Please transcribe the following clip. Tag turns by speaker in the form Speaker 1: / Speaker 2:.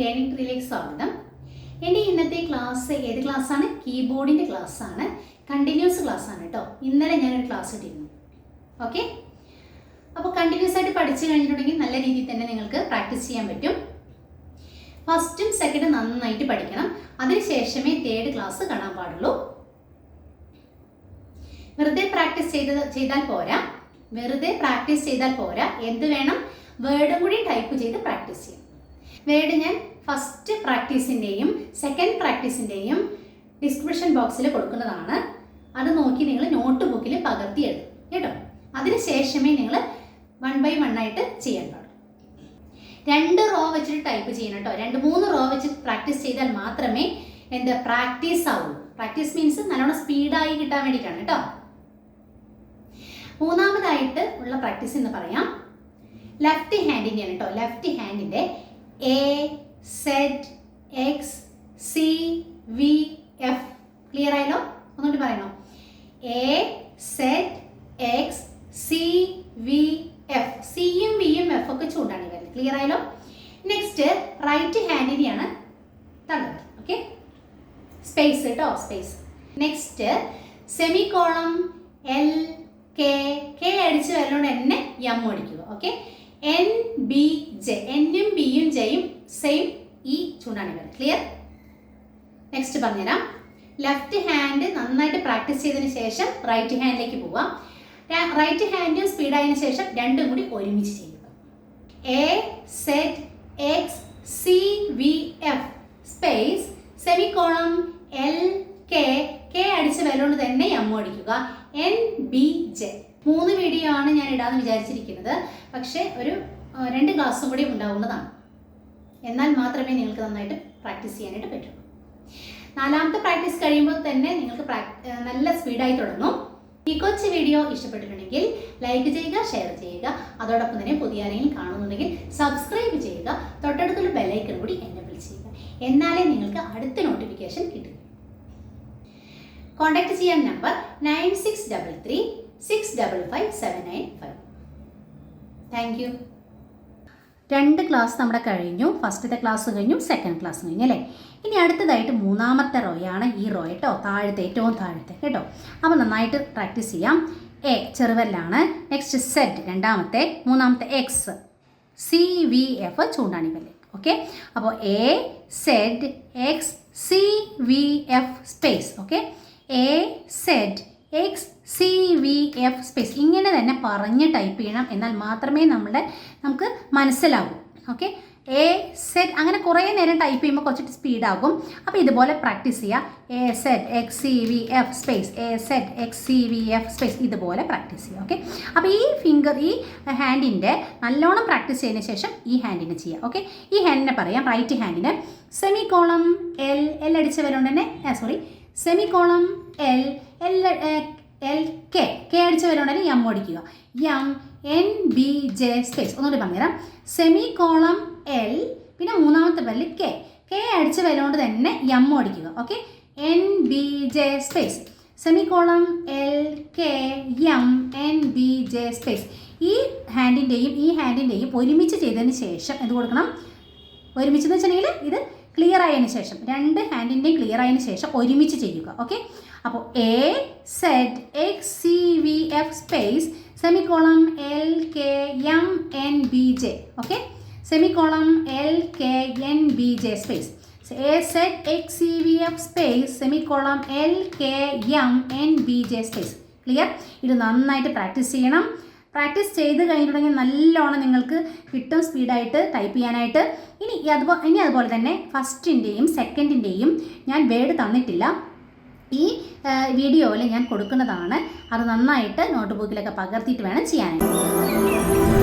Speaker 1: Learning ട്രീയിലേക്ക് സ്വാഗതം എന്റെ ഇന്നത്തെ ക്ലാസ് ഏത് ക്ലാസ്സാണ് കീബോർഡിന്റെ ക്ലാസ്സാണ് കണ്ടിന്യൂസ് ക്ലാസ് ആണ്. കേട്ടോ ഇന്നലെ ഞാനൊരു ക്ലാസ് ഇട്ടിരുന്നു. ഓക്കെ അപ്പോൾ കണ്ടിന്യൂസ് ആയിട്ട് പഠിച്ചു കഴിഞ്ഞിട്ടുണ്ടെങ്കിൽ നല്ല രീതിയിൽ തന്നെ നിങ്ങൾക്ക് പ്രാക്ടീസ് ചെയ്യാൻ പറ്റും. ഫസ്റ്റും സെക്കൻഡും നന്നായിട്ട് പഠിക്കണം. അതിനുശേഷമേ തേർഡ് ക്ലാസ് കാണാൻ പാടുള്ളൂ. വെറുതെ പ്രാക്ടീസ് ചെയ്ത് ചെയ്താൽ പോരാ. വെറുതെ പ്രാക്ടീസ് ചെയ്താൽ പോരാ. എന്ത് വേണം? വേർഡും കൂടി ടൈപ്പ് ചെയ്ത് പ്രാക്ടീസ് ചെയ്യും. വേർഡ് ഞാൻ ഫസ്റ്റ് പ്രാക്ടീസിന്റെയും സെക്കൻഡ് പ്രാക്ടീസിന്റെയും ഡിസ്ക്രിപ്ഷൻ ബോക്സിൽ കൊടുക്കുന്നതാണ്. അത് നോക്കി നിങ്ങൾ നോട്ട് ബുക്കിൽ പകർത്തി എഴുതും കേട്ടോ? അതിനുശേഷമേ നിങ്ങൾ വൺ ബൈ വൺ ആയിട്ട് ചെയ്യാൻ രണ്ട് റോ വെച്ചിട്ട് ടൈപ്പ് ചെയ്യണം കേട്ടോ. രണ്ട് മൂന്ന് റോ വെച്ച് പ്രാക്ടീസ് ചെയ്താൽ മാത്രമേ എന്താ പ്രാക്ടീസ് ആവുള്ളൂ പ്രാക്ടീസ് മീൻസ് നല്ലോണം സ്പീഡായി കിട്ടാൻ വേണ്ടിയിട്ടാണ് കേട്ടോ. മൂന്നാമതായിട്ട് ഉള്ള പ്രാക്ടീസ് എന്ന് പറയാം. ലെഫ്റ്റ് ഹാൻഡിന്റെയാണ് കേട്ടോ. Left ഹാൻഡിന്റെ A Z X C V F clear ആയല്ലോ? ഒന്നുകൂടി പറയണോ? A Z X C V F സിയും വിയും എഫ് ഒക്കെ ചൂണ്ടാണ് വരുന്നത് ക്ലിയർ ആയല്ലോ? നെക്സ്റ്റ് റൈറ്റ് ഹാൻഡിനെയാണ് തള്ളത് ഓക്കെ സ്പേസ് കേട്ടോ space next semicolon L K K അടിച്ച് വരുന്നതുകൊണ്ട് എന്നെ എം അടിക്കുക. ഓക്കെ എൻ ബി ജെ എന്നും ബിയും ജെയും സെയിം ഈ ചൂണ്ടാണ് വരുന്നത്. ക്ലിയർ നെക്സ്റ്റ് പറഞ്ഞുതരാം. ലെഫ്റ്റ് ഹാൻഡ് നന്നായിട്ട് പ്രാക്ടീസ് ചെയ്തതിന് ശേഷം റൈറ്റ് ഹാൻഡിലേക്ക് പോവാം റൈറ്റ് ഹാൻഡും സ്പീഡായതിനു ശേഷം രണ്ടും കൂടി ഒരുമിച്ച് ചെയ്യുക. A Z X C V F space semicolon L K K അടിച്ച് വരലോണ്ട് തന്നെ എം അടിക്കുക. എൻ ബി ജെ മൂന്ന് വീഡിയോ ആണ് ഞാൻ ഇടാമെന്ന് വിചാരിച്ചിരിക്കുന്നത്. പക്ഷേ ഒരു രണ്ട് ക്ലാസ്സും കൂടി ഉണ്ടാവുന്നതാണ്. എന്നാൽ മാത്രമേ നിങ്ങൾക്ക് നന്നായിട്ട് പ്രാക്ടീസ് ചെയ്യാനായിട്ട് പറ്റുള്ളൂ നാലാമത്തെ പ്രാക്ടീസ് കഴിയുമ്പോൾ തന്നെ നിങ്ങൾക്ക് നല്ല സ്പീഡായി തുടങ്ങും. ഈ കൊച്ചു വീഡിയോ ഇഷ്ടപ്പെട്ടിട്ടുണ്ടെങ്കിൽ ലൈക്ക് ചെയ്യുക ഷെയർ ചെയ്യുക. അതോടൊപ്പം തന്നെ പുതിയ ആരെങ്കിലും കാണുന്നുണ്ടെങ്കിൽ സബ്സ്ക്രൈബ് ചെയ്യുക. തൊട്ടടുത്തുള്ള ബെല്ലൈക്കൺ കൂടി എനേബിൾ ചെയ്യുക. എന്നാലേ നിങ്ങൾക്ക് അടുത്ത നോട്ടിഫിക്കേഷൻ കിട്ടും. കോൺടാക്ട് ചെയ്യാൻ number nine six double three six double five seven nine five thank you രണ്ട് ക്ലാസ് നമ്മുടെ കഴിഞ്ഞു. ഫസ്റ്റത്തെ ക്ലാസ് കഴിഞ്ഞു. സെക്കൻഡ് ക്ലാസ് കഴിഞ്ഞു അല്ലേ? ഇനി അടുത്തതായിട്ട് മൂന്നാമത്തെ റോയാണ് ഈ റോ കേട്ടോ താഴത്തെ ഏറ്റവും താഴത്തെ കേട്ടോ. അപ്പോൾ നന്നായിട്ട് പ്രാക്ടീസ് ചെയ്യാം. എ ചെറുവല്ലാണ്. നെക്സ്റ്റ് സെറ്റ് രണ്ടാമത്തെ. മൂന്നാമത്തെ എക്സ് സി വി എഫ് ചൂണ്ടാണി വല്ല് ഓക്കെ അപ്പോൾ A Z X C V F space okay A Z X C V F space ഇങ്ങനെ തന്നെ പറഞ്ഞ് ടൈപ്പ് ചെയ്യണം. എന്നാൽ മാത്രമേ നമ്മുടെ നമുക്ക് മനസ്സിലാവൂ. ഓക്കെ എ സെറ്റ് അങ്ങനെ കുറേ നേരം ടൈപ്പ് ചെയ്യുമ്പോൾ കുറച്ചിട്ട് സ്പീഡാകും അപ്പോൾ ഇതുപോലെ പ്രാക്ടീസ് ചെയ്യുക A Z X C V F space A Z X C V F space ഇതുപോലെ പ്രാക്ടീസ് ചെയ്യുക ഓക്കെ അപ്പോൾ ഈ ഫിംഗർ ഈ ഹാൻഡിന്റെ നല്ലോണം പ്രാക്ടീസ് ചെയ്തതിന് ശേഷം ഈ ഹാൻഡിനെ ചെയ്യുക ഓക്കെ ഈ ഹാൻഡിനെ പറയാം. റൈറ്റ് ഹാൻഡിന് സെമി കോളം എൽ എൽ അടിച്ചവരുണ്ട് തന്നെ sorry semicolon L L L K. K അടിച്ച വരുന്നുണ്ടെങ്കിൽ എം ഓടിക്കുക. M N B J space ഒന്നുകൂടി പറഞ്ഞുതരാം. സെമി കോളം എൽ പിന്നെ മൂന്നാമത്തെ പല്ല് കെ. കെ അടിച്ച വരുകൊണ്ട് തന്നെ എം ഓടിക്കുക. Okay? N B J space semicolon L K M N B J space ഈ ഹാൻഡിന്റെയും ഈ ഹാൻഡിന്റെയും ഒരുമിച്ച് ചെയ്തതിന് ശേഷം എന്ത് കൊടുക്കണം? ഒരുമിച്ച് എന്ന് വെച്ചിട്ടുണ്ടെങ്കിൽ ഇത് ക്ലിയർ ആയതിനു ശേഷം രണ്ട് ഹാൻഡിന്റെയും ക്ലിയർ ആയതിനു ശേഷം ഒരുമിച്ച് ചെയ്യുക ഓക്കെ അപ്പോൾ A Z X C V F space semicolon L K M N B J okay semicolon L K N B J space A Z X C V F space semicolon L K M N B J space clear ഇത് നന്നായിട്ട് practice ചെയ്യണം. Practice ചെയ്ത് കഴിഞ്ഞിട്ടുണ്ടെങ്കിൽ നല്ലോണം നിങ്ങൾക്ക് കിട്ടും സ്പീഡായിട്ട് type ചെയ്യാനായിട്ട്. ഇനി അതുപോലെ ഇനി അതുപോലെ തന്നെ ഫസ്റ്റിന്റെയും സെക്കൻഡിന്റെയും ഞാൻ വേർഡ് തന്നിട്ടില്ല. ഈ വീഡിയോയിൽ ഞാൻ കൊടുക്കുന്നതാണ്. അത് നന്നായിട്ട് നോട്ട് ബുക്കിലൊക്കെ പകർത്തിയിട്ട് വേണം ചെയ്യാനായിട്ട്.